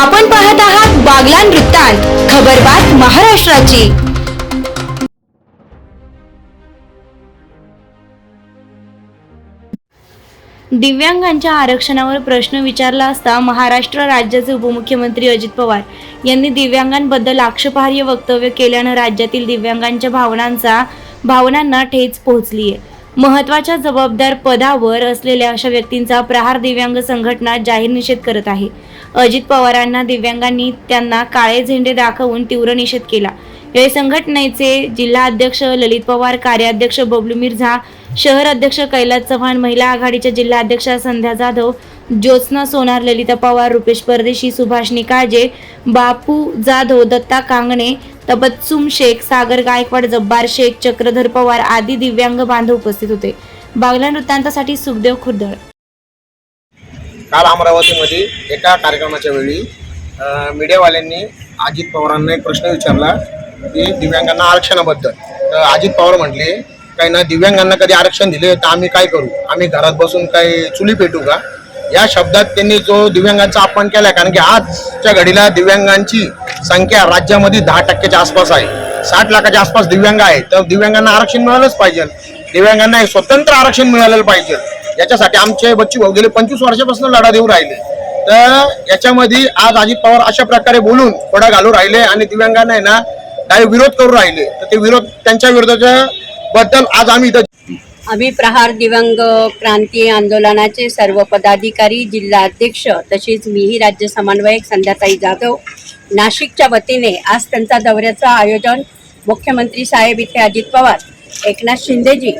आपण पाहत आहात बागलान वृत्तांत खबरबात महाराष्ट्राची. दिव्यांगांच्या आरक्षणावर प्रश्न विचारला असता महाराष्ट्र राज्याचे उपमुख्यमंत्री अजित पवार यांनी दिव्यांगांबद्दल आक्षेपार्ह वक्तव्य केल्यानं राज्यातील दिव्यांगांच्या भावनांचा भावनांना ठेच पोहोचली आहे महत्त्वाच्या जबाबदार पदावर असलेल्या अशा व्यक्तींचा प्रहार दिव्यांग संघटना जाहीर निषेध करत आहे. अजित पवारांना दिव्यांगांनी त्यांना काळे झेंडे दाखवून तीव्र निषेध केला. या संघटनेचे जिल्हा अध्यक्ष ललित पवार कार्याध्यक्ष बबलू मिर्झा शहर अध्यक्ष कैलास चव्हाण महिला आघाडीच्या जिल्हा अध्यक्षा संध्या जाधव ज्योत्स्ना सोनार ललिता पवार रुपेश परदेशी सुभाष निकाळजे बापू जाधव दत्ता कांगणे तबत्सुम शेख सागर गायकवाड जब्बार शेख चक्रधर पवार आदी दिव्यांग बांधव उपस्थित होते. बागला वृत्तांतासाठी सुखदेव खुर्दळ. काल अमरावतीमध्ये एका कार्यक्रमाच्या वेळी मीडियावाल्यांनी अजित पवारांना एक प्रश्न विचारला की दिव्यांगांना आरक्षणाबद्दल. तर अजित पवार म्हटले काही ना दिव्यांगांना कधी आरक्षण दिले तर आम्ही काय करू? आम्ही घरात बसून काही चुली पेटू का? या शब्दात त्यांनी जो दिव्यांगांचा अपमान केला कारण की आजच्या घडीला दिव्यांगांची संख्या राज्यामध्ये दहा टक्क्याच्या आसपास आहे. साठ लाखाच्या आसपास दिव्यांग आहे तर दिव्यांगांना आरक्षण मिळालंच पाहिजे. दिव्यांगांना स्वतंत्र आरक्षण मिळालं पाहिजे. याच्यासाठी आमचे बच्चू भाऊ गेले पंचवीस वर्षापासून लढा देऊ राहिले. तर याच्यामध्ये आज अजित पवार अशा प्रकारे बोलून थोडा घालू राहिले आणि दिव्यांगांना आहे ना काही विरोध करू राहिले. तर ते विरोध त्यांच्या विरोधाच्या बद्दल आज आम्ही इथं आम्ही प्रहार क्रांती आंदोलनाचे सर्व पदाधिकारी जिल्हा अध्यक्ष तसेच मीही राज्य समन्वयक संध्याताई जाधव नाशिकच्या वतीने आज त्यांचा दौऱ्याचं आयोजन मुख्यमंत्री साहेब इथे अजित पवार एकनाथ शिंदेजी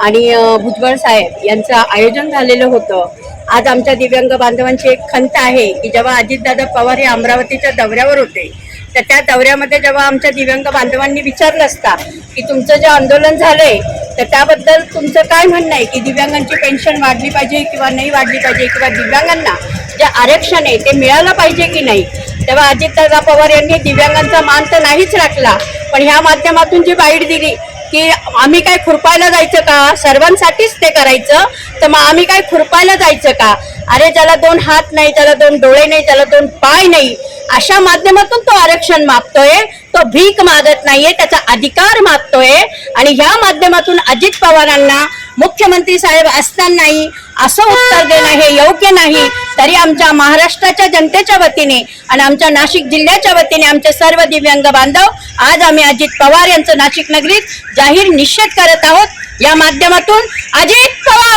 आणि भुजबळ साहेब यांचं आयोजन झालेलं होतं. आज आमच्या दिव्यांग बांधवांची एक खंत आहे की जेव्हा अजितदादा पवार हे अमरावतीच्या दौऱ्यावर होते तर त्या दौऱ्यामध्ये जेव्हा आमच्या दिव्यांग बांधवांनी विचारलं असता की तुमचं जे आंदोलन झालंय तर त्याबद्दल तुमचं काय म्हणणं आहे की दिव्यांगांची पेन्शन वाढली पाहिजे किंवा नाही वाढली पाहिजे किंवा दिव्यांगांना जे आरक्षण आहे ते मिळालं पाहिजे की नाही? तेव्हा अजितदादा पवार यांनी दिव्यांगांचा मान तर नाहीच राखला पण ह्या माध्यमातून जी बाईट दिली की आम्ही काय खुरपायला जायचं का? सर्वांसाठीच ते करायचं. तर मग आम्ही काय खुरपायला जायचं का? अरे ज्याला दोन हात नाही त्याला दोन डोळे नाही त्याला दोन पाय नाही अशा माध्यमातून तो आरक्षण मागतोय. तो भीक मागत नाहीये त्याचा अधिकार मागतोय. आणि ह्या माध्यमातून अजित पवारांना मुख्यमंत्री साहेब असतानाही असं उत्तर देणं हे योग्य नाही. तरी आमच्या महाराष्ट्राच्या जनतेच्या वतीने आणि आमच्या नाशिक जिल्ह्याच्या वतीने आमचे सर्व दिव्यांग बांधव आज आम्ही अजित पवार यांचं नाशिक नगरीत जाहीर निषेध करत आहोत. या माध्यमातून अजित पवार!